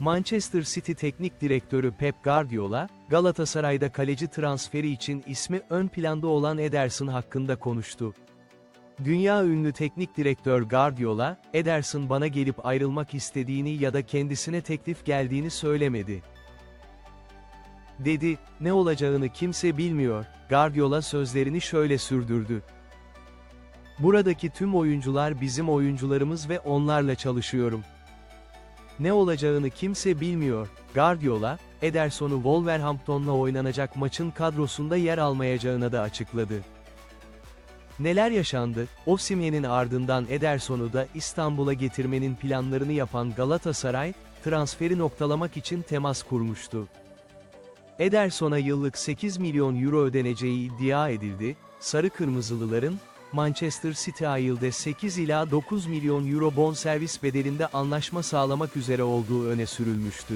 Manchester City Teknik Direktörü Pep Guardiola, Galatasaray'da kaleci transferi için ismi ön planda olan Ederson hakkında konuştu. Dünya ünlü teknik direktör Guardiola, Ederson bana gelip ayrılmak istediğini ya da kendisine teklif geldiğini söylemedi. Dedi, ne olacağını kimse bilmiyor, Guardiola sözlerini şöyle sürdürdü. Buradaki tüm oyuncular bizim oyuncularımız ve onlarla çalışıyorum. Ne olacağını kimse bilmiyor. Guardiola, Ederson'u Wolverhampton'la oynanacak maçın kadrosunda yer almayacağını da açıkladı. Neler yaşandı? Osimhen'in ardından Ederson'u da İstanbul'a getirmenin planlarını yapan Galatasaray, transferi noktalamak için temas kurmuştu. Ederson'a yıllık 8 milyon euro ödeneceği iddia edildi, Sarı Kırmızılıların, Manchester City ayılda 8 ila 9 milyon euro bonservis bedelinde anlaşma sağlamak üzere olduğu öne sürülmüştü.